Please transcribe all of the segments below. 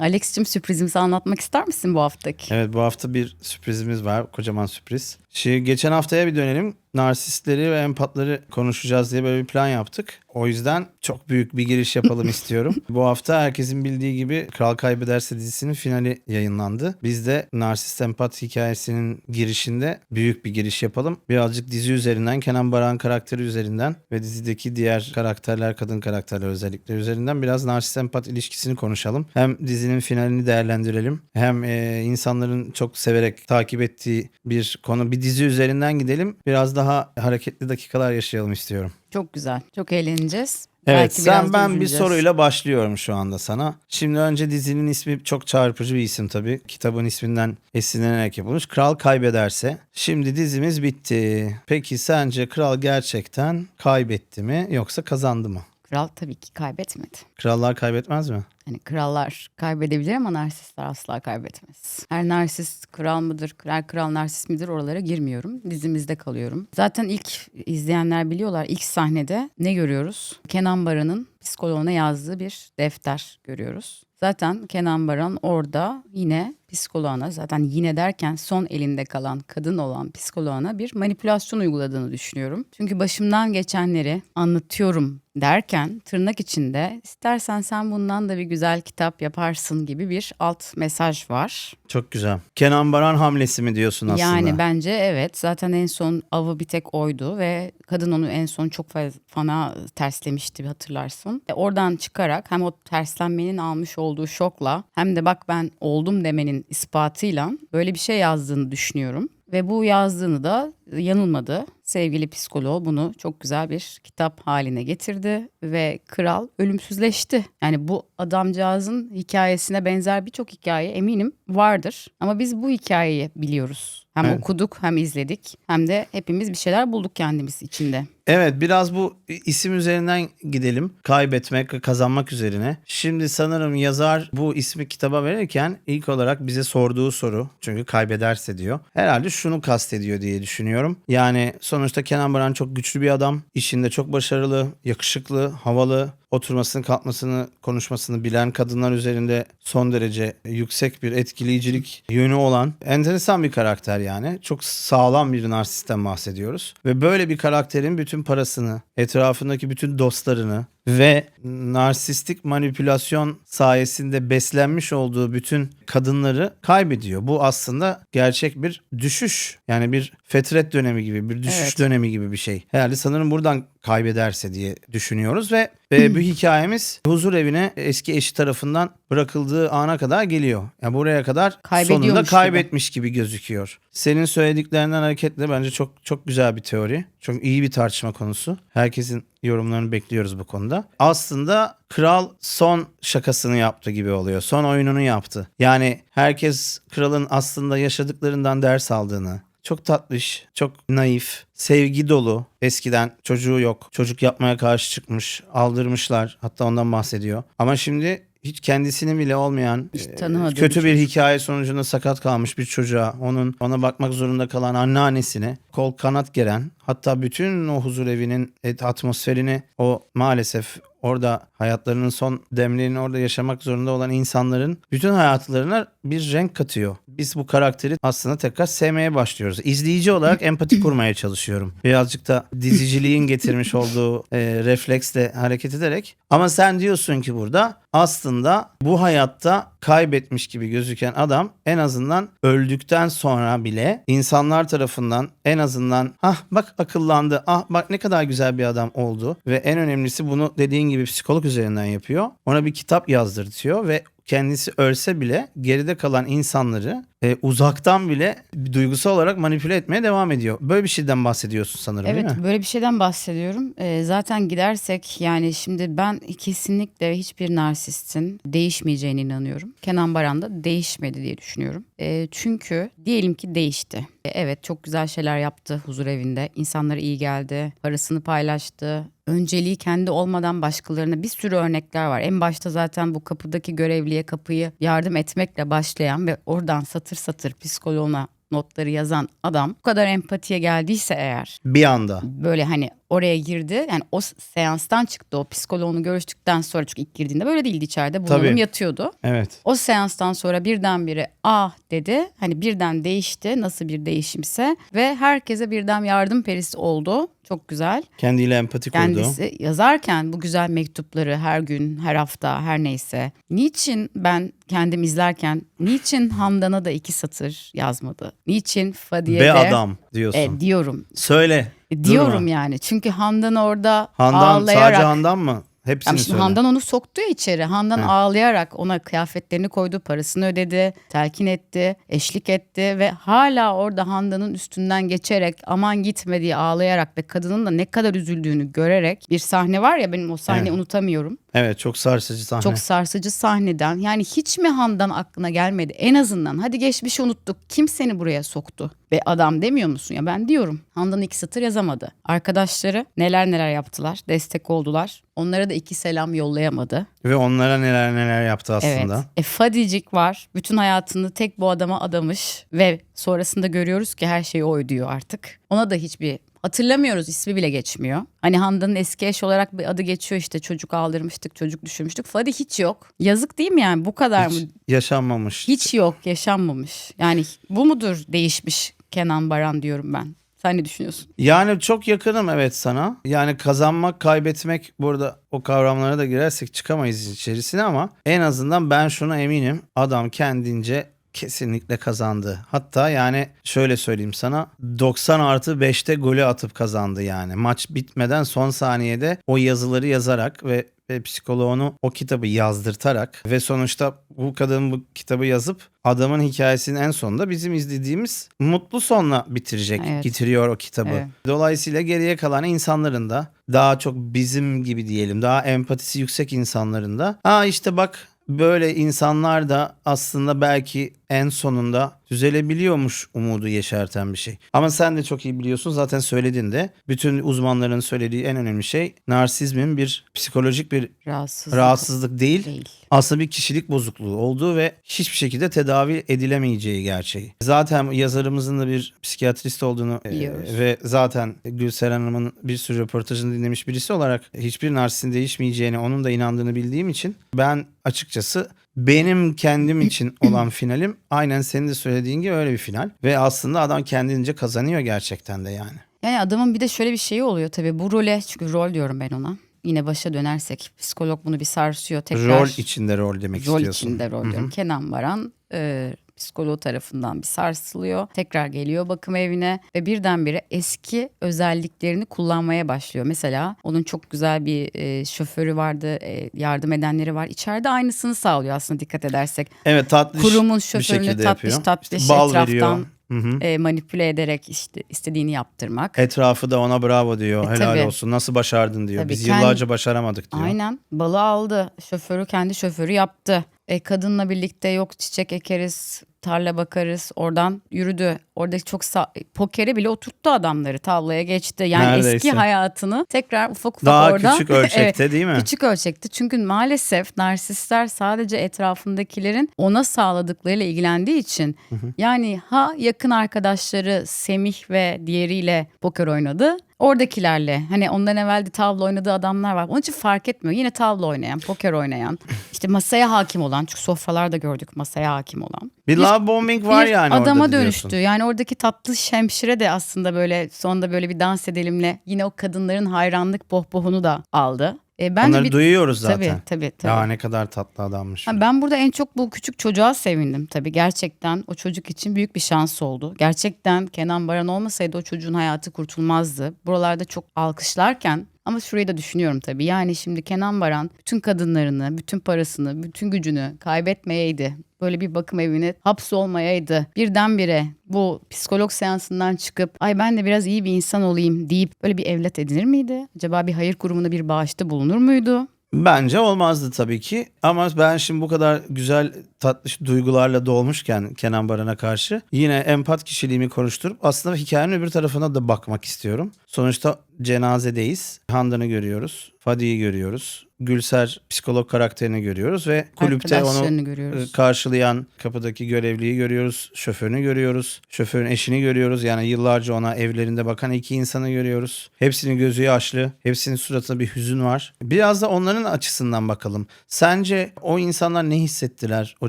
Alex'cim sürprizimizi anlatmak ister misin bu haftaki? Evet bu hafta bir sürprizimiz var. Kocaman sürpriz. Şimdi geçen haftaya bir dönelim. Narsistleri ve empatları konuşacağız diye böyle bir plan yaptık. O yüzden çok büyük bir giriş yapalım istiyorum. Bu hafta herkesin bildiği gibi Kral Kaybederse dizisinin finali yayınlandı. Biz de narsist empat hikayesinin girişinde büyük bir giriş yapalım. Birazcık dizi üzerinden, Kenan Baran karakteri üzerinden ve dizideki diğer karakterler, kadın karakterler özellikle üzerinden biraz narsist empat ilişkisini konuşalım. Hem dizinin finalini değerlendirelim. Hem e, insanların çok severek takip ettiği bir konu, bir dizi üzerinden gidelim. Biraz daha hareketli dakikalar yaşayalım istiyorum. Çok güzel. Çok eğleneceğiz. Evet Belki sen ben bir soruyla başlıyorum şu anda sana. Şimdi önce dizinin ismi çok çarpıcı bir isim tabii. Kitabın isminden esinlenerek yapılmış. Kral kaybederse. Şimdi dizimiz bitti. Peki sence kral gerçekten kaybetti mi yoksa kazandı mı? Kral tabii ki kaybetmedi. Krallar kaybetmez mi? Hani krallar kaybedebilir ama narsistler asla kaybetmez. Her narsist kral mıdır, her kral narsist midir oralara girmiyorum. Dizimizde kalıyorum. Zaten ilk izleyenler biliyorlar ilk sahnede ne görüyoruz? Kenan Baran'ın psikoloğuna yazdığı bir defter görüyoruz. Zaten Kenan Baran orada yine psikoloğuna zaten yine derken son elinde kalan kadın olan psikoloğuna bir manipülasyon uyguladığını düşünüyorum. Çünkü başımdan geçenleri anlatıyorum derken tırnak içinde istersen sen bundan da bir güzel kitap yaparsın gibi bir alt mesaj var. Çok güzel. Kenan Baran hamlesi mi diyorsun aslında? Yani bence evet zaten en son avı bir tek oydu ve kadın onu en son çok fa- fana terslemişti hatırlarsın. E, oradan çıkarak hem o terslenmenin almış olduğu şokla hem de bak ben oldum demenin ispatıyla böyle bir şey yazdığını düşünüyorum. Ve bu yazdığını da yanılmadı. Sevgili psikoloğu bunu çok güzel bir kitap haline getirdi ve kral ölümsüzleşti. Yani bu adamcağızın hikayesine benzer birçok hikaye eminim vardır. Ama biz bu hikayeyi biliyoruz. Hem Evet. okuduk hem izledik hem de hepimiz bir şeyler bulduk kendimiz içinde. Evet biraz bu isim üzerinden gidelim. Kaybetmek kazanmak üzerine. Şimdi sanırım yazar bu ismi kitaba verirken ilk olarak bize sorduğu soru. Çünkü kaybederse diyor. Herhalde şunu kastediyor diye düşünüyorum. Yani sonuçta Kenan Baran çok güçlü bir adam. İşinde çok başarılı, yakışıklı, havalı. Oturmasını, kalkmasını, konuşmasını bilen kadınlar üzerinde son derece yüksek bir etkileyicilik yönü olan enteresan bir karakter yani. Çok sağlam bir narsistten bahsediyoruz. Ve böyle bir karakterin bütün parasını, etrafındaki bütün dostlarını ve narsistik manipülasyon sayesinde beslenmiş olduğu bütün kadınları kaybediyor. Bu aslında gerçek bir düşüş. Yani bir fetret dönemi gibi, bir düşüş Evet. dönemi gibi bir şey. Herhalde sanırım buradan kaybederse diye düşünüyoruz ve e, bu hikayemiz huzur evine eski eşi tarafından bırakıldığı ana kadar geliyor. Yani buraya kadar sonunda gibi. kaybetmiş gibi gözüküyor. Senin söylediklerinden hareketle bence çok çok güzel bir teori. Çok iyi bir tartışma konusu. Herkesin yorumlarını bekliyoruz bu konuda. Aslında kral son şakasını yaptı gibi oluyor. Son oyununu yaptı. Yani herkes kralın aslında yaşadıklarından ders aldığını, çok tatlış, çok naif, sevgi dolu. Eskiden çocuğu yok. Çocuk yapmaya karşı çıkmış. Aldırmışlar. Hatta ondan bahsediyor. Ama şimdi hiç kendisinin bile olmayan Hiç e, kötü bir hikaye sonucunda sakat kalmış bir çocuğa, onun ona bakmak zorunda kalan anneannesine kol kanat geren, hatta bütün o huzur evinin et- atmosferini o maalesef orada hayatlarının son demlerini orada yaşamak zorunda olan insanların bütün hayatlarına bir renk katıyor. Biz bu karakteri aslında tekrar sevmeye başlıyoruz. İzleyici olarak empati kurmaya çalışıyorum. Birazcık da diziciliğin getirmiş olduğu e, refleksle hareket ederek. Ama sen diyorsun ki burada aslında bu hayatta kaybetmiş gibi gözüken adam en azından öldükten sonra bile insanlar tarafından en azından ah bak akıllandı ah bak ne kadar güzel bir adam oldu ve en önemlisi bunu dediğin gibi psikolog üzerinden yapıyor. Ona bir kitap yazdırtıyor ve kendisi ölse bile geride kalan insanları e, uzaktan bile duygusal olarak manipüle etmeye devam ediyor. Böyle bir şeyden bahsediyorsun sanırım Evet değil mi? böyle bir şeyden bahsediyorum. Ee, zaten gidersek yani şimdi ben kesinlikle hiçbir narsistin değişmeyeceğine inanıyorum. Kenan Baran da değişmedi diye düşünüyorum. Ee, çünkü diyelim ki değişti. Ee, evet çok güzel şeyler yaptı huzur evinde. İnsanlara iyi geldi. Parasını paylaştı. Önceliği kendi olmadan başkalarına bir sürü örnekler var. En başta zaten bu kapıdaki görevliye kapıyı yardım etmekle başlayan ve oradan satır satır psikoloğuna notları yazan adam bu kadar empatiye geldiyse eğer Bir anda. böyle hani oraya girdi. Yani o seanstan çıktı o psikoloğunu görüştükten sonra çünkü ilk girdiğinde böyle değildi içeride. Bunalım Tabii. yatıyordu. Evet. O seanstan sonra birdenbire ah dedi. Hani birden değişti nasıl bir değişimse ve herkese birden yardım perisi oldu. Çok güzel. Kendiyle empati kurdu. Kendisi yazarken bu güzel mektupları her gün, her hafta, her neyse. Niçin ben kendim izlerken niçin Handan'a da iki satır yazmadı? Niçin Fadiye Be adam diyorsun. E, diyorum. Söyle. E, diyorum Durma. yani. Çünkü Handan orada Handan ağlayarak sadece Handan mı? Hepsini şimdi söyle. Handan onu soktu ya içeri. Handan Heh. ağlayarak ona kıyafetlerini koydu, parasını ödedi, telkin etti, eşlik etti ve hala orada Handan'ın üstünden geçerek aman gitme diye ağlayarak ve kadının da ne kadar üzüldüğünü görerek bir sahne var ya benim o sahneyi Evet. unutamıyorum. Evet çok sarsıcı sahne. Çok sarsıcı sahneden. Yani hiç mi Handan aklına gelmedi? En azından hadi geçmişi unuttuk. Kim seni buraya soktu? Ve adam demiyor musun? Ya ben diyorum. Handan iki satır yazamadı. Arkadaşları neler neler yaptılar. Destek oldular. Onlara da iki selam yollayamadı. Ve onlara neler neler yaptı aslında. Evet. E Fadicik var. Bütün hayatını tek bu adama adamış. Ve sonrasında görüyoruz ki her şeyi o ödüyor artık. Ona da hiçbir hatırlamıyoruz ismi bile geçmiyor. Hani Handan'ın eski eş olarak bir adı geçiyor işte çocuk aldırmıştık çocuk düşürmüştük. Fadi hiç yok. Yazık değil mi yani bu kadar Hiç mı? yaşanmamış. Hiç yok yaşanmamış. Yani bu mudur değişmiş Kenan Baran diyorum ben. Sen ne düşünüyorsun? Yani çok yakınım evet sana. Yani kazanmak, kaybetmek burada o kavramlara da girersek çıkamayız içerisine ama en azından ben şuna eminim. Adam kendince kesinlikle kazandı. Hatta yani şöyle söyleyeyim sana 90 artı 5'te golü atıp kazandı yani. Maç bitmeden son saniyede o yazıları yazarak ve ve psikoloğunu o kitabı yazdırtarak ve sonuçta bu kadın bu kitabı yazıp adamın hikayesinin en sonunda bizim izlediğimiz mutlu sonla bitirecek, Evet. getiriyor o kitabı. Evet. Dolayısıyla geriye kalan insanların da daha çok bizim gibi diyelim daha empatisi yüksek insanların da aa işte bak böyle insanlar da aslında belki en sonunda düzelebiliyormuş umudu yeşerten bir şey. Ama sen de çok iyi biliyorsun zaten söyledin de bütün uzmanların söylediği en önemli şey narsizmin bir psikolojik bir Rahatsız. rahatsızlık değil, değil. Aslında bir kişilik bozukluğu olduğu ve hiçbir şekilde tedavi edilemeyeceği gerçeği. Zaten yazarımızın da bir psikiyatrist olduğunu e, Biliyoruz. ve zaten Gülseren Hanım'ın bir sürü röportajını dinlemiş birisi olarak hiçbir narsistin değişmeyeceğini onun da inandığını bildiğim için ben açıkçası benim kendim için olan finalim aynen senin de söylediğin gibi öyle bir final. Ve aslında adam kendince kazanıyor gerçekten de yani. Yani adamın bir de şöyle bir şeyi oluyor tabii bu role çünkü rol diyorum ben ona. Yine başa dönersek psikolog bunu bir sarsıyor tekrar. Rol içinde rol demek rol istiyorsun. içinde rol diyorum. Kenan Baran e, psikoloğu tarafından bir sarsılıyor. Tekrar geliyor bakım evine ve birdenbire eski özelliklerini kullanmaya başlıyor. Mesela onun çok güzel bir e, şoförü vardı, e, yardım edenleri var. İçeride aynısını sağlıyor aslında dikkat edersek. Evet tatlış Kurumun bir şoförünü şekilde tatlış yapıyor. tatlış İşte bal etraftan veriyor. Hı hı. e, manipüle ederek işte istediğini yaptırmak. Etrafı da ona bravo diyor. E, Helal tabii. olsun. Nasıl başardın diyor. Tabii, Biz yıllarca başaramadık diyor. Aynen. Balı aldı. Şoförü kendi şoförü yaptı. E, kadınla birlikte yok çiçek ekeriz, tarla bakarız. Oradan yürüdü. Orada çok sa- pokere bile oturttu adamları. Tavlaya geçti. Yani Neredeyse. eski hayatını tekrar ufak ufak Daha orada. küçük ölçekte Evet, değil mi? Küçük ölçekte. Çünkü maalesef narsistler sadece etrafındakilerin ona sağladıklarıyla ilgilendiği için yani ha yakın arkadaşları Semih ve diğeriyle poker oynadı. Oradakilerle hani ondan evvel de tavla oynadığı adamlar var. Onun için fark etmiyor. Yine tavla oynayan, poker oynayan, işte masaya hakim olan. Çünkü sofralarda gördük masaya hakim olan. Bir love bombing var bir yani adama orada dönüştü. diyorsun. Yani oradaki tatlı şemşire de aslında böyle sonunda böyle bir dans edelimle yine o kadınların hayranlık pohpohunu da aldı. E, bence Onları bir duyuyoruz tabii zaten. tabii tabii. Ya ne kadar tatlı adammış. Ha, ben burada en çok bu küçük çocuğa sevindim tabii. Gerçekten o çocuk için büyük bir şans oldu. Gerçekten Kenan Baran olmasaydı o çocuğun hayatı kurtulmazdı. Buralarda çok alkışlarken ama şurayı da düşünüyorum tabii. Yani şimdi Kenan Baran bütün kadınlarını, bütün parasını, bütün gücünü kaybetmeyeydi. Böyle bir bakım evine hapsolmayaydı. Birdenbire bu psikolog seansından çıkıp ay ben de biraz iyi bir insan olayım deyip böyle bir evlat edinir miydi? Acaba bir hayır kurumuna bir bağışta bulunur muydu? Bence olmazdı tabii ki. Ama ben şimdi bu kadar güzel tatlış duygularla dolmuşken Kenan Baran'a karşı yine empat kişiliğimi konuşturup aslında hikayenin öbür tarafına da bakmak istiyorum. Sonuçta cenazedeyiz. Handan'ı görüyoruz. Fadi'yi görüyoruz. Gülser psikolog karakterini görüyoruz ve kulüpte onu Arkadaşlarını e, görüyoruz. karşılayan kapıdaki görevliyi görüyoruz. Şoförünü görüyoruz. Şoförün eşini görüyoruz. Yani yıllarca ona evlerinde bakan iki insanı görüyoruz. Hepsinin gözü yaşlı. Hepsinin suratında bir hüzün var. Biraz da onların açısından bakalım. Sence o insanlar ne hissettiler o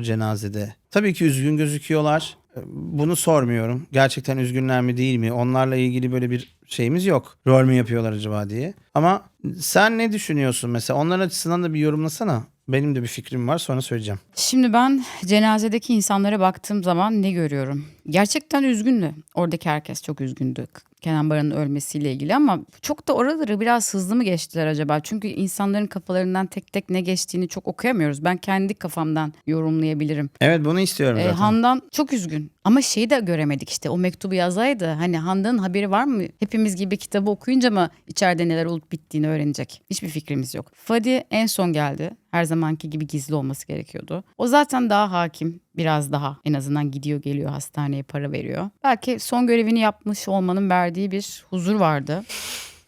cenazede? Tabii ki üzgün gözüküyorlar. Bunu sormuyorum. Gerçekten üzgünler mi değil mi? Onlarla ilgili böyle bir şeyimiz yok. Rol mü yapıyorlar acaba diye. Ama sen ne düşünüyorsun mesela? Onların açısından da bir yorumlasana. Benim de bir fikrim var sonra söyleyeceğim. Şimdi ben cenazedeki insanlara baktığım zaman ne görüyorum? Gerçekten üzgündü. Oradaki herkes çok üzgündü. Kenan Baran'ın ölmesiyle ilgili ama çok da oraları biraz hızlı mı geçtiler acaba? Çünkü insanların kafalarından tek tek ne geçtiğini çok okuyamıyoruz. Ben kendi kafamdan yorumlayabilirim. Evet bunu istiyorum Ee, zaten. Handan çok üzgün. Ama şeyi de göremedik işte o mektubu yazaydı. Hani Handan'ın haberi var mı? Hepimiz gibi kitabı okuyunca mı içeride neler olup bittiğini öğrenecek? Hiçbir fikrimiz yok. Fadi en son geldi. Her zamanki gibi gizli olması gerekiyordu. O zaten daha hakim. Biraz daha en azından gidiyor geliyor hastaneye para veriyor. Belki son görevini yapmış olmanın verdiği bir huzur vardı.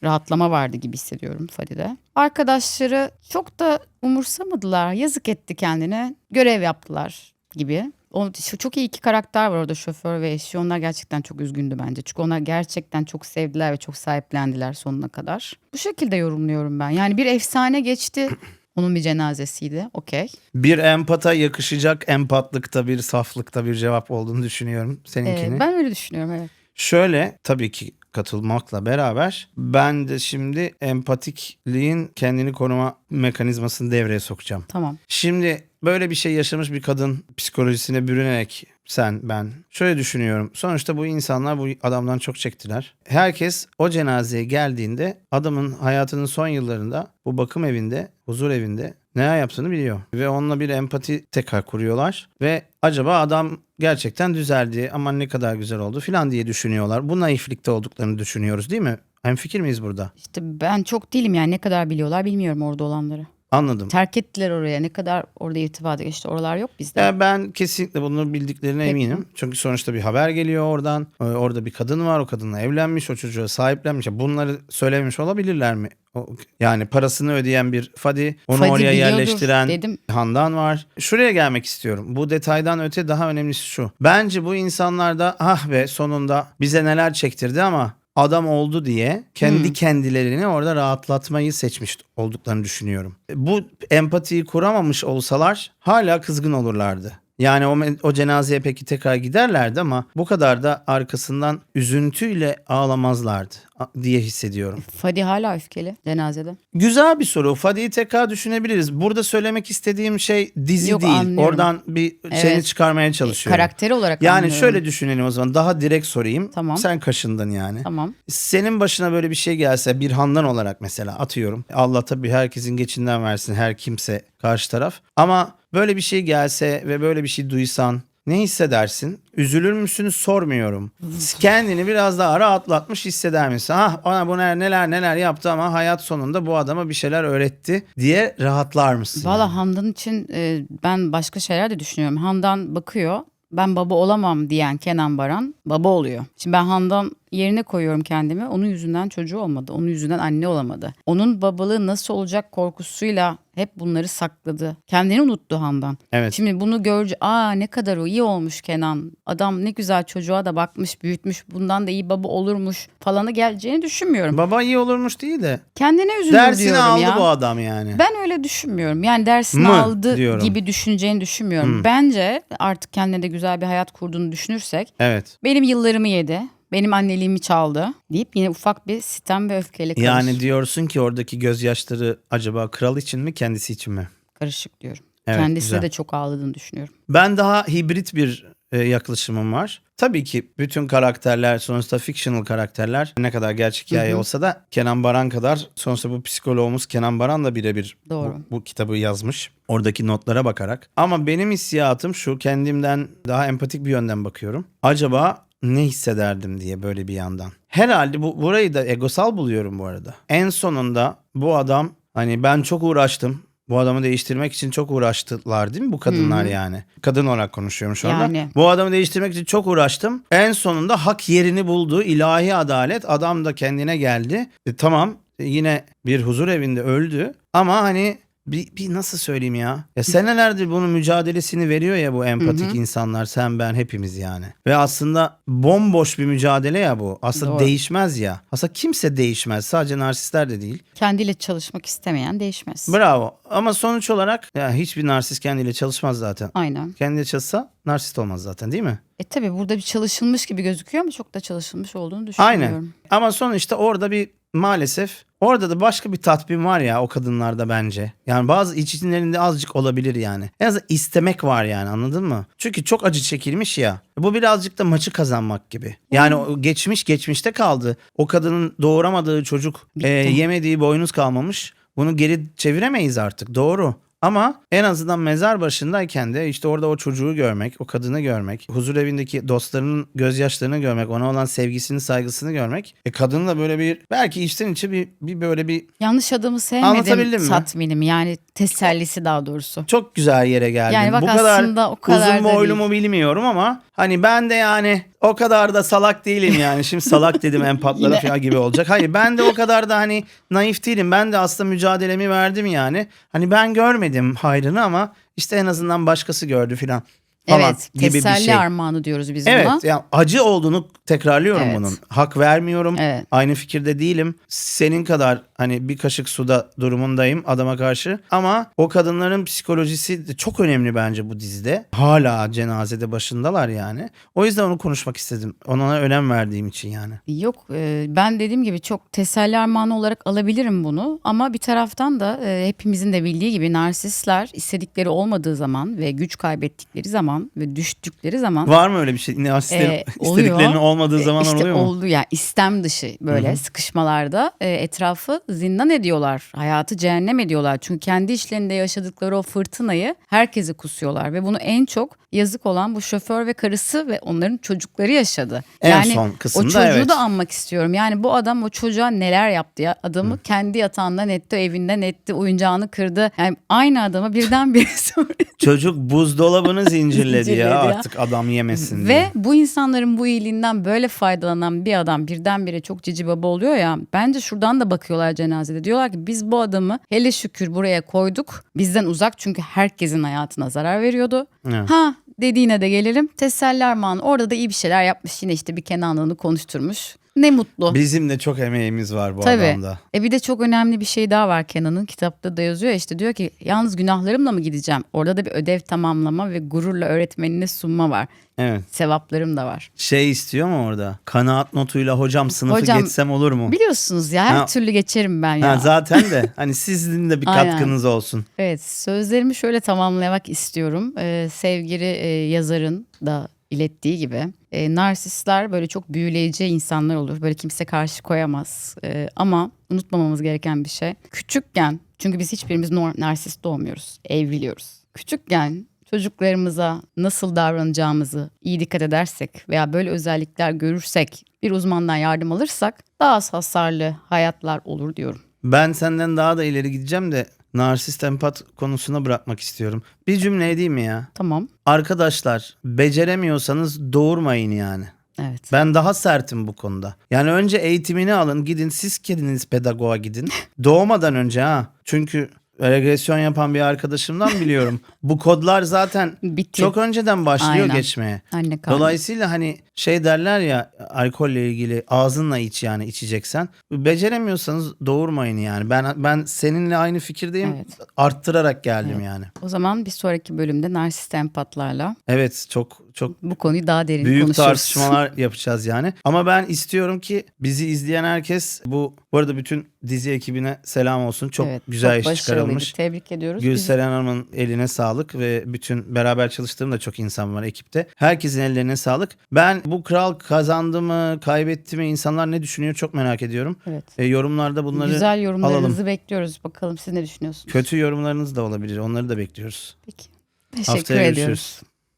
Rahatlama vardı gibi hissediyorum Fadi'de. Arkadaşları çok da umursamadılar. Yazık etti kendine. Görev yaptılar gibi. O, çok iyi iki karakter var orada şoför ve eşi. Onlar gerçekten çok üzgündü bence. Çünkü onlar gerçekten çok sevdiler ve çok sahiplendiler sonuna kadar. Bu şekilde yorumluyorum ben. Yani bir efsane geçti. Onun bir cenazesiydi. Okey. Bir empata yakışacak empatlıkta bir saflıkta bir cevap olduğunu düşünüyorum seninkini. Ee, ben öyle düşünüyorum evet. Şöyle tabii ki katılmakla beraber ben de şimdi empatikliğin kendini koruma mekanizmasını devreye sokacağım. Tamam. Şimdi böyle bir şey yaşamış bir kadın psikolojisine bürünerek sen ben şöyle düşünüyorum. Sonuçta bu insanlar bu adamdan çok çektiler. Herkes o cenazeye geldiğinde adamın hayatının son yıllarında bu bakım evinde, huzur evinde neler yaptığını biliyor. Ve onunla bir empati tekrar kuruyorlar. Ve acaba adam gerçekten düzeldi aman ne kadar güzel oldu filan diye düşünüyorlar. Bu naiflikte olduklarını düşünüyoruz değil mi? Hem fikir miyiz burada? İşte ben çok değilim yani ne kadar biliyorlar bilmiyorum orada olanları. Anladım. Terk ettiler oraya ne kadar orada irtibata geçti oralar yok bizde. Ya ben kesinlikle bunu bildiklerine Peki. eminim. Çünkü sonuçta bir haber geliyor oradan. Ee, Orada bir kadın var. O kadınla evlenmiş. O çocuğa sahiplenmiş. Ya Bunları söylemiş olabilirler mi? O- Yani parasını ödeyen bir Fadi, onu Fadi oraya biliyordur yerleştiren dedim. Handan var. Şuraya gelmek istiyorum. Bu detaydan öte daha önemlisi şu. Bence bu insanlar da ah be sonunda bize neler çektirdi ama adam oldu diye kendi Hmm. kendilerini orada rahatlatmayı seçmiş olduklarını düşünüyorum. Bu empatiyi kuramamış olsalar hala kızgın olurlardı. Yani o, o cenazeye peki tekrar giderlerdi ama bu kadar da arkasından üzüntüyle ağlamazlardı diye hissediyorum. Fadi hala öfkeli cenazede. Güzel bir soru. Fadi'yi tekrar düşünebiliriz. Burada söylemek istediğim şey dizi Yok, değil. anlıyorum. Oradan bir şeyini Evet. çıkarmaya çalışıyorum. Karakteri olarak yani anlıyorum. şöyle düşünelim o zaman. Daha direkt sorayım. Tamam. Sen kaşındın yani. Tamam. Senin başına böyle bir şey gelse bir handan olarak mesela atıyorum. Allah tabii herkesin geçinden versin her kimse karşı taraf. Ama böyle bir şey gelse ve böyle bir şey duysan ne hissedersin? Üzülür müsün sormuyorum. Kendini biraz daha rahatlatmış hisseder misin? Ah ona bu neler neler neler yaptı ama hayat sonunda bu adama bir şeyler öğretti diye rahatlar mısın? Valla yani? Handan için e, ben başka şeyler de düşünüyorum. Handan bakıyor ben baba olamam diyen Kenan Baran baba oluyor. Şimdi ben Handan yerine koyuyorum kendimi. Onun yüzünden çocuğu olmadı. Onun yüzünden anne olamadı. Onun babalığı nasıl olacak korkusuyla hep bunları sakladı. Kendini unuttu Handan. Evet. Şimdi bunu görünce aa ne kadar o iyi olmuş Kenan. Adam ne güzel çocuğa da bakmış büyütmüş. Bundan da iyi baba olurmuş falanı geleceğini düşünmüyorum. Baba iyi olurmuş değil de Kendine üzülür dersini diyorum aldı ya. bu adam yani. Ben öyle düşünmüyorum. Yani dersini Mı aldı diyorum. gibi düşüneceğini düşünmüyorum. Hmm. Bence artık kendine de güzel bir hayat kurduğunu düşünürsek Evet. benim yıllarımı yedi. Benim anneliğimi çaldı deyip yine ufak bir sitem ve öfkeyle karış, Yani diyorsun ki oradaki gözyaşları acaba kral için mi kendisi için mi? karışık diyorum. Evet, Kendisi güzel. de çok ağladığını düşünüyorum. Ben daha hibrit bir e, yaklaşımım var. Tabii ki bütün karakterler sonuçta fictional karakterler ne kadar gerçek hikaye Hı hı. olsa da Kenan Baran kadar sonuçta bu psikoloğumuz Kenan Baran da birebir Doğru. bu, bu kitabı yazmış. Oradaki notlara bakarak. Ama benim hissiyatım şu kendimden daha empatik bir yönden bakıyorum. Acaba ne hissederdim diye böyle bir yandan. Herhalde bu burayı da egosal buluyorum bu arada. En sonunda bu adam hani ben çok uğraştım. bu adamı değiştirmek için çok uğraştılar değil mi bu kadınlar yani? Kadın olarak konuşuyorum şu anda. Yani. Bu adamı değiştirmek için çok uğraştım. En sonunda hak yerini buldu. İlahi adalet. Adam da kendine geldi. E, tamam yine bir huzur evinde öldü. Ama hani bir, bir nasıl söyleyeyim ya? Ya senelerdir bunun mücadelesini veriyor ya bu empatik insanlar. Sen ben hepimiz yani. Ve aslında bomboş bir mücadele ya bu. Aslında Doğru. değişmez ya. Aslında kimse değişmez. Sadece narsistler de değil. Kendiyle çalışmak istemeyen değişmez. Bravo. Ama sonuç olarak ya hiçbir narsist kendiyle çalışmaz zaten. Aynen. Kendiyle çalışsa narsist olmaz zaten değil mi? E tabi burada bir çalışılmış gibi gözüküyor ama çok da çalışılmış olduğunu düşünüyorum. Aynen. Ama sonuçta orada bir maalesef orada da başka bir tatmin var ya o kadınlarda bence. Yani bazı içlerinde azıcık olabilir yani. En azından istemek var yani anladın mı? Çünkü çok acı çekilmiş ya. Bu birazcık da maçı kazanmak gibi. Yani o geçmiş geçmişte kaldı. O kadının doğuramadığı çocuk Bitti. e, yemediği boynuz kalmamış. Bunu geri çeviremeyiz artık doğru. Ama en azından mezar başındayken de işte orada o çocuğu görmek, o kadını görmek, huzur evindeki dostlarının gözyaşlarını görmek, ona olan sevgisini, saygısını görmek. E kadının da böyle bir belki içten içe bir, bir böyle bir Yanlış Anlatabildim sevmedim mi? tatminim yani tesellisi daha doğrusu. çok güzel yere geldin. Yani bak Bu kadar aslında o kadar uzun da boylu değil. mu bilmiyorum ama hani ben de yani o kadar da salak değilim yani. Şimdi salak dedim empatlara Yine. falan gibi olacak. Hayır ben de o kadar da hani naif değilim. Ben de aslında mücadelemi verdim yani. Hani ben görmedim hayrını ama işte en azından başkası gördü falan. Falan Evet gibi bir teselli şey. armağanı diyoruz biz Evet buna. yani acı olduğunu tekrarlıyorum Evet. bunun. Hak vermiyorum. Evet. Aynı fikirde değilim. Senin kadar hani bir kaşık suda durumundayım adama karşı. Ama o kadınların psikolojisi de çok önemli bence bu dizide. Hala cenazede başındalar yani. O yüzden onu konuşmak istedim. Ona önem verdiğim için yani. Yok e, ben dediğim gibi çok teselli armağanı olarak alabilirim bunu ama bir taraftan da e, hepimizin de bildiği gibi narsistler istedikleri olmadığı zaman ve güç kaybettikleri zaman ve düştükleri zaman Var mı öyle bir şey? Narsistlerin Ee, oluyor. istediklerinin olmadığı E, zaman işte oluyor mu? oldu ya istem dışı böyle sıkışmalarda e, etrafı zindan ediyorlar. Hayatı cehennem ediyorlar. Çünkü kendi işlerinde yaşadıkları o fırtınayı herkese kusuyorlar ve bunu en çok yazık olan bu şoför ve karısı ve onların çocukları yaşadı. En yani son o kısımda çocuğu evet. da anmak istiyorum. Yani bu adam o çocuğa neler yaptı ya? Adamı kendi yatağından etti, evinden etti, oyuncağını kırdı. Yani aynı adamı birdenbire sonra Çocuk buzdolabını zincirledi, Zincirledi ya ya. artık adam yemesin Ve diye. bu insanların bu iyiliğinden böyle faydalanan bir adam birdenbire çok cici baba oluyor ya. Bence şuradan da bakıyorlar cenazede. Diyorlar ki biz bu adamı hele şükür buraya koyduk. Bizden uzak çünkü herkesin hayatına zarar veriyordu. Evet. Ha dediğine de gelelim. Teselli armağanı orada da iyi bir şeyler yapmış. Yine işte bir Kenan'ını konuşturmuş. Ne mutlu. Bizim de çok emeğimiz var bu Tabii. adamda. E bir de çok önemli bir şey daha var Kenan'ın kitapta da yazıyor ya işte diyor ki yalnız günahlarımla mı gideceğim? Orada da bir ödev tamamlama ve gururla öğretmenine sunma var. Evet. Sevaplarım da var. Şey istiyor mu orada? Kanaat notuyla hocam sınıfı Hocam, geçsem olur mu? Biliyorsunuz ya her Ha. türlü geçerim ben ya. Ha, zaten de hani sizin de bir Aynen. katkınız olsun. Evet sözlerimi şöyle tamamlamak istiyorum. Ee, sevgili e, yazarın da ilettiği gibi e, narsistler böyle çok büyüleyici insanlar olur. Böyle kimse karşı koyamaz. E, ama unutmamamız gereken bir şey. Küçükken çünkü biz hiçbirimiz narsist doğmuyoruz. Evriliyoruz. Küçükken çocuklarımıza nasıl davranacağımızı iyi dikkat edersek veya böyle özellikler görürsek bir uzmandan yardım alırsak daha az hasarlı hayatlar olur diyorum. Ben senden daha da ileri gideceğim de narsist empat konusuna bırakmak istiyorum. Bir cümle edeyim mi ya? Tamam. Arkadaşlar beceremiyorsanız doğurmayın yani. Evet. Ben daha sertim bu konuda. Yani önce eğitimini alın gidin siz kendiniz pedagoğa gidin. Doğmadan önce ha. Çünkü regresyon yapan bir arkadaşımdan biliyorum. bu kodlar zaten Bitti. çok önceden başlıyor Aynen. geçmeye. Anne karnı. Dolayısıyla hani şey derler ya alkolle ilgili ağzınla iç yani içeceksen. Beceremiyorsanız doğurmayın yani. Ben ben seninle aynı fikirdeyim. Evet. Arttırarak geldim yani. O zaman bir sonraki bölümde narsist empatlarla Evet çok çok bu konuyu daha derin büyük konuşuruz. tartışmalar yapacağız yani. Ama ben istiyorum ki bizi izleyen herkes bu bu arada bütün dizi ekibine selam olsun. Çok Evet, güzel iş başarılıydı. çıkarılmış. Tebrik ediyoruz. Biz- Gülseren Hanım'ın eline sağlık ve bütün beraber çalıştığım da çok insan var ekipte. Herkesin ellerine sağlık. Ben bu kral kazandı mı, kaybetti mi, insanlar ne düşünüyor çok merak ediyorum. Evet. E, yorumlarda bunları Güzel yorumlarınızı alalım. bekliyoruz. Bakalım siz ne düşünüyorsunuz? Kötü yorumlarınız da olabilir. Onları da bekliyoruz. Peki. Teşekkür Haftaya ediyoruz. görüşürüz.